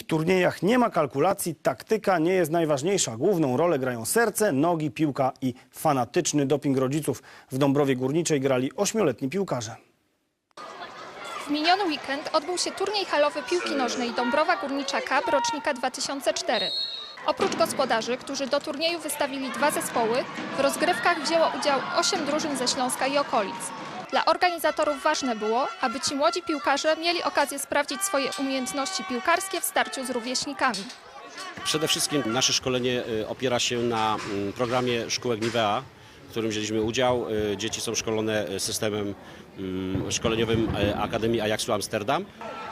turniejach nie ma kalkulacji, taktyka nie jest najważniejsza. Główną rolę grają serce, nogi, piłka i fanatyczny doping rodziców. W Dąbrowie Górniczej grali ośmioletni piłkarze. W miniony weekend odbył się turniej halowy piłki nożnej Dąbrowa Górnicza Cup rocznika 2004. Oprócz gospodarzy, którzy do turnieju wystawili dwa zespoły, w rozgrywkach wzięło udział 8 drużyn ze Śląska i okolic. Dla organizatorów ważne było, aby ci młodzi piłkarze mieli okazję sprawdzić swoje umiejętności piłkarskie w starciu z rówieśnikami. Przede wszystkim nasze szkolenie y, opiera się na mm, programie Szkółek Nivea, w którym wzięliśmy udział. Y, Dzieci są szkolone y, systemem mm, szkoleniowym Akademii Ajaxu Amsterdam.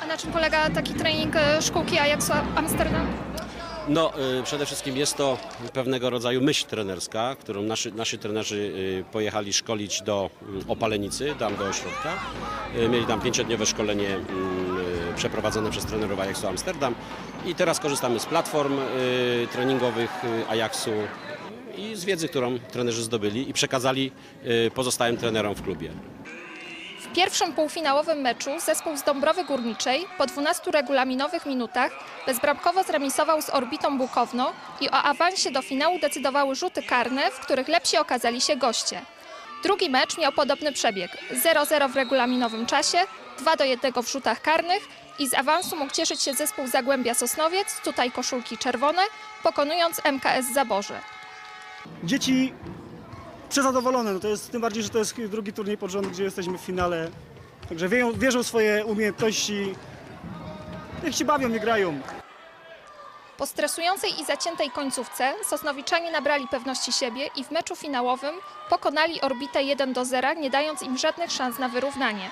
A na czym polega taki trening szkółki Ajaxu Amsterdam? No, y, przede wszystkim jest to pewnego rodzaju myśl trenerska, którą nasi, nasi trenerzy y, pojechali szkolić do mm, Opalenicy, tam do ośrodka. Y, Mieli tam pięciodniowe szkolenie mm, y, przeprowadzone przez trenerów Ajaxu Amsterdam i teraz korzystamy z platform y, treningowych y, Ajaxu i z wiedzy, którą trenerzy zdobyli i przekazali y, pozostałym trenerom w klubie. W pierwszym półfinałowym meczu zespół z Dąbrowy Górniczej po 12 regulaminowych minutach bezbramkowo zremisował z Orbitą Bukowno i o awansie do finału decydowały rzuty karne, w których lepsi okazali się goście. Drugi mecz miał podobny przebieg. 0-0 w regulaminowym czasie, 2 do 1 w rzutach karnych i z awansu mógł cieszyć się zespół Zagłębia Sosnowiec, tutaj koszulki czerwone, pokonując MKS Zaborze. dzieci przezadowolone. No to jest tym bardziej, że to jest drugi turniej pod rząd, gdzie jesteśmy w finale. Także wierzą, wierzą w swoje umiejętności. Niech się bawią, nie grają. Po stresującej i zaciętej końcówce Sosnowiczanie nabrali pewności siebie i w meczu finałowym pokonali Orbitę 1 do 0, nie dając im żadnych szans na wyrównanie.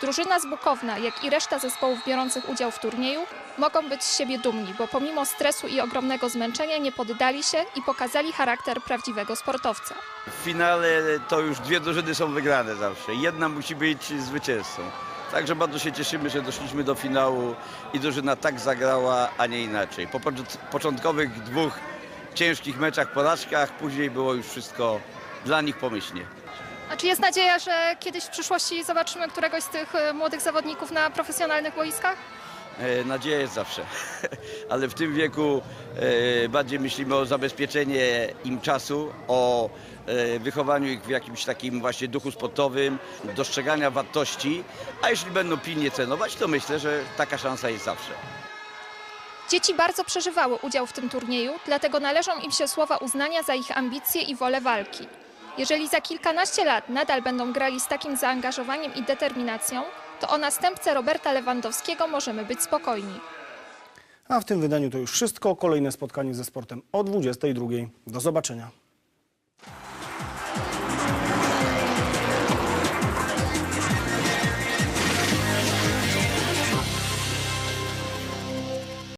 Drużyna z Bukowna, jak i reszta zespołów biorących udział w turnieju, mogą być z siebie dumni, bo pomimo stresu i ogromnego zmęczenia nie poddali się i pokazali charakter prawdziwego sportowca. W finale to już dwie drużyny są wygrane zawsze. Jedna musi być zwycięzcą. Także bardzo się cieszymy, że doszliśmy do finału i drużyna tak zagrała, a nie inaczej. Po począ- początkowych dwóch ciężkich meczach, porażkach, później było już wszystko dla nich pomyślnie. A czy jest nadzieja, że kiedyś w przyszłości zobaczymy któregoś z tych e, młodych zawodników na profesjonalnych boiskach? E, Nadzieja jest zawsze, ale w tym wieku e, bardziej myślimy o zabezpieczenie im czasu, o e, wychowaniu ich w jakimś takim właśnie duchu sportowym, dostrzegania wartości, a jeśli będą pilnie cenować, to myślę, że taka szansa jest zawsze. Dzieci bardzo przeżywały udział w tym turnieju, dlatego należą im się słowa uznania za ich ambicje i wolę walki. Jeżeli za kilkanaście lat nadal będą grali z takim zaangażowaniem i determinacją, to o następcę Roberta Lewandowskiego możemy być spokojni. A w tym wydaniu to już wszystko. Kolejne spotkanie ze sportem o 22. Do zobaczenia.